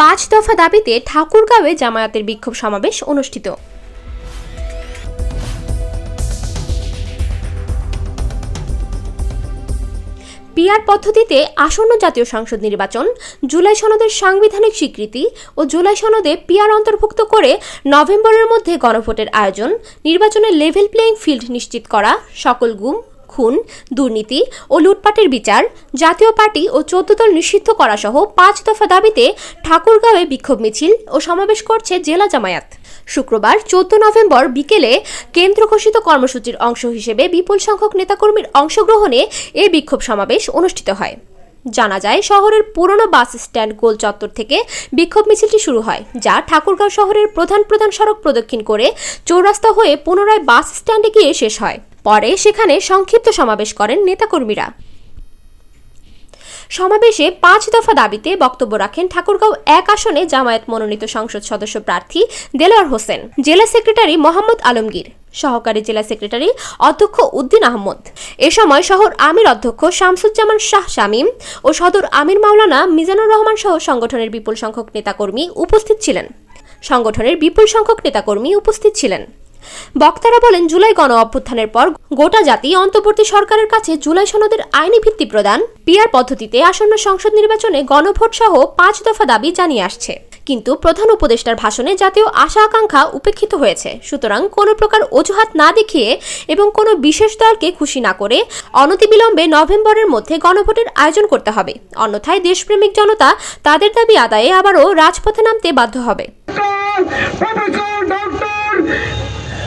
পাঁচ দফা দাবিতে ঠাকুরগাঁওয়ে জামায়াতের বিক্ষোভ সমাবেশ অনুষ্ঠিত। পিআর পদ্ধতিতে আসন্ন জাতীয় সংসদ নির্বাচন, জুলাই সনদের সাংবিধানিক স্বীকৃতি ও জুলাই সনদে পিআর অন্তর্ভুক্ত করে নভেম্বরের মধ্যে গণভোটের আয়োজন, নির্বাচনের লেভেল প্লেয়িং ফিল্ড নিশ্চিত করা, সকল গুম খুন, দুর্নীতি ও লুটপাটের বিচার জাতীয় পার্টি ও চোদ্দ দল নিষিদ্ধ করা সহ পাঁচ দফা দাবিতে ঠাকুরগাঁওয়ে বিক্ষোভ মিছিল ও সমাবেশ করছে জেলা জামায়াত। শুক্রবার চোদ্দ নভেম্বর বিকেলে কেন্দ্র ঘোষিত কর্মসূচির অংশ হিসেবে বিপুল সংখ্যক নেতাকর্মীর অংশগ্রহণে এ বিক্ষোভ সমাবেশ অনুষ্ঠিত হয়। জানা যায়, শহরের পুরনো বাস স্ট্যান্ড গোল চত্বর থেকে বিক্ষোভ মিছিলটি শুরু হয়, যা ঠাকুরগাঁও শহরের প্রধান প্রধান সড়ক প্রদক্ষিণ করে চৌরাস্তা হয়ে পুনরায় বাস স্ট্যান্ডে গিয়ে শেষ হয়। পরে সেখানে সংক্ষিপ্ত সমাবেশ করেন নেতাকর্মীরা। সমাবেশে পাঁচ দফা দাবিতে বক্তব্য রাখেন ঠাকুরগাঁও এক আসনে জামায়াত মনোনীত সংসদ সদস্য প্রার্থী দেলোয়ার হোসেন, জেলা সেক্রেটারি মোহাম্মদ আলমগীর, সহকারী জেলা সেক্রেটারি অধ্যক্ষ উদ্দিন আহমদ। এ সময় শহর আমির অধ্যক্ষ শামসুজ্জামান শাহ শামীম ও সদর আমির মাওলানা মিজানুর রহমান সহ সংগঠনের বিপুল সংখ্যক নেতাকর্মী উপস্থিত ছিলেন। সংগঠনের বিপুল সংখ্যক নেতাকর্মী উপস্থিত ছিলেন। বক্তারা বলেন, জুলাই গণ অভ্যুত্থানের পর গোটা জাতি অন্তর্বর্তী সরকারের কাছে জুলাই সনদের আইনি ভিত্তি প্রদান পিআর পদ্ধতিতে আসন্ন সংসদ নির্বাচনে গণভোট সহ পাঁচ দফা দাবি জানিয়ে আসছে। কিন্তু প্রধান উপদেষ্টার ভাষণে জাতীয় আশা আকাঙ্ক্ষা উপেক্ষিত হয়েছে। সুতরাং কোনো প্রকার অজুহাত না দেখিয়ে এবং কোনো বিশেষ দলকে খুশি না করে অনতিবিলম্বে নভেম্বরের মধ্যে গণভোটের আয়োজন করতে হবে। অন্যথায় দেশপ্রেমিক জনতা তাদের দাবি আদায়ে আবারও রাজপথে নামতে বাধ্য হবে।